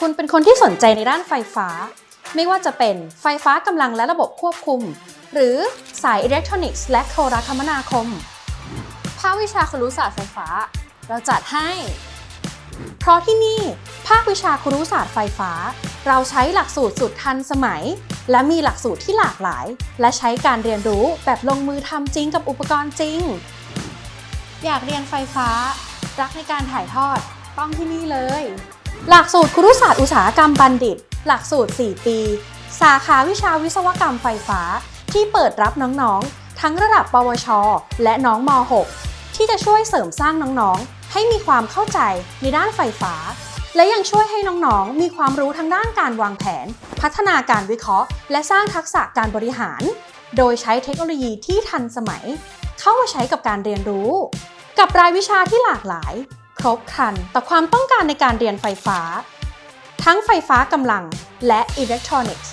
คุณเป็นคนที่สนใจในด้านไฟฟ้า ไม่ว่าจะเป็นไฟฟ้ากำลังและระบบควบคุม หรือสายอิเล็กทรอนิกส์และโทรคมนาคม ภาควิชาครุศาสตร์ไฟฟ้า เราจัดให้ เพราะที่นี่ ภาควิชาครุศาสตร์ไฟฟ้า เราใช้หลักสูตรสุดทันสมัย และมีหลักสูตรที่หลากหลาย และใช้การเรียนรู้แบบลงมือทำจริงกับอุปกรณ์จริง อยากเรียนไฟฟ้า รักในการถ่ายทอดต้องที่นี่เลย หลักสูตรครุศาสตร์อุตสาหกรรมบัณฑิต หลักสูตร 4 ปี สาขาวิชาวิศวกรรมไฟฟ้า ที่เปิดรับน้องๆ ทั้งระดับปวช และน้องม .6 ที่จะช่วยเสริมสร้างน้องๆ ให้มีความเข้าใจในด้านไฟฟ้า และยังช่วยให้น้องๆ มีความรู้ทางด้านการวางแผน พัฒนาการวิเคราะห์ และสร้างทักษะการบริหาร โดยใช้เทคโนโลยีที่ทันสมัย เข้ามาใช้กับการเรียนรู้ กับรายวิชาที่หลากหลาย ครบครันต่อความต้องการในการเรียนไฟฟ้า ทั้งไฟฟ้ากำลังและอิเล็กทรอนิกส์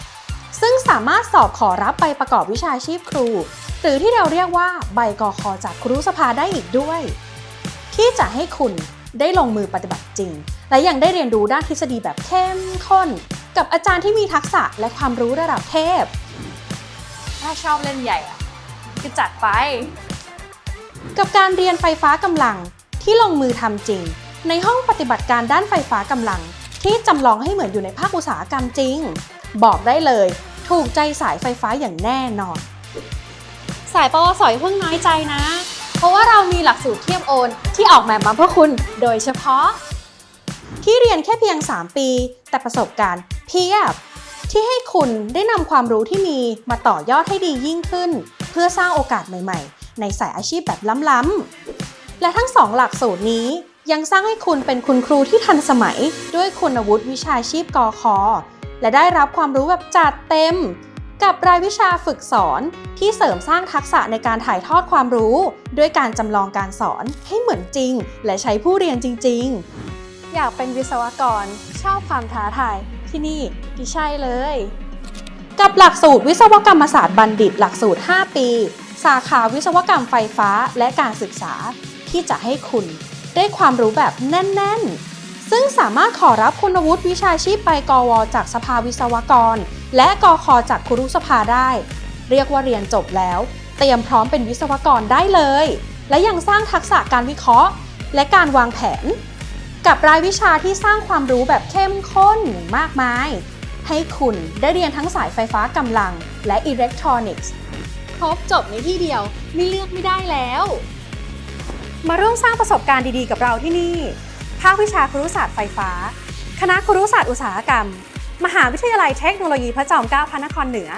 ซึ่งสามารถสอบขอรับใบประกอบวิชาชีพครู หรือที่เราเรียกว่าใบกอคอจากครูสภาได้อีกด้วย ที่จะให้คุณได้ลงมือปฏิบัติจริง และยังได้เรียนรู้ด้านทฤษฎีแบบเข้มข้น กับอาจารย์ที่มีทักษะและความรู้ระดับเทพ ถ้าชอบเล่นใหญ่อะก็จัดไป กับการเรียนไฟฟ้ากำลัง ที่ลงมือทำจริง ในห้องปฏิบัติการด้านไฟฟ้ากำลัง ที่จำลองให้เหมือนอยู่ในภาคอุตสาหกรรมจริง บอกได้เลย ถูกใจสายไฟฟ้าอย่างแน่นอน สายปวสอยเพิ่งน้อยใจนะ เพราะว่าเรามีหลักสูตรเทียบโอนที่ออกแบบมาเพื่อคุณโดยเฉพาะ ที่เรียนแค่เพียง 3 ปี แต่ประสบการณ์เพียบที่ให้คุณได้นำความรู้ที่มีมาต่อยอดให้ดียิ่งขึ้น เพื่อสร้างโอกาสใหม่ ๆ ในสายอาชีพแบบล้ำๆ และทั้งสองหลักสูตรนี้ยังสร้างให้คุณเป็นคุณครูที่ทันสมัย ด้วยคุณวุฒิวิชาชีพกอคอและได้รับความรู้แบบจัดเต็ม กับรายวิชาฝึกสอนที่เสริมสร้างทักษะในการถ่ายทอดความรู้ ด้วยการจำลองการสอนให้เหมือนจริง และใช้ผู้เรียนจริง ๆ อยากเป็นวิศวกร ชอบความท้าทายที่นี่ที่ใช่เลย กับหลักสูตรวิศวกรรมศาสตร์บัณฑิต หลักสูตร 5 ปี สาขาวิศวกรรมไฟฟ้าและการศึกษา ที่จะให้คุณได้ความรู้แบบแน่น ๆ ซึ่งสามารถขอรับคุณวุฒิวิชาชีพใบกว จากสภาวิศวกร และกคจากครุสภาได้ เรียกว่าเรียนจบแล้ว เตรียมพร้อมเป็นวิศวกรได้เลย และยังสร้างทักษะการวิเคราะห์ และการวางแผน กับรายวิชาที่สร้างความรู้แบบเข้มข้นมากมาย ให้คุณได้เรียนทั้งสายไฟฟ้ากำลังและอิเล็กทรอนิกส์ครบจบในที่เดียวไม่เลือกไม่ได้แล้ว มาร่วมสร้างประสบการณ์ดีๆ กับเราที่นี่ ภาควิชาครุศาสตร์ไฟฟ้า คณะครุศาสตร์อุตสาหกรรม มหาวิทยาลัยเทคโนโลยีพระจอมเกล้าพระนครเหนือ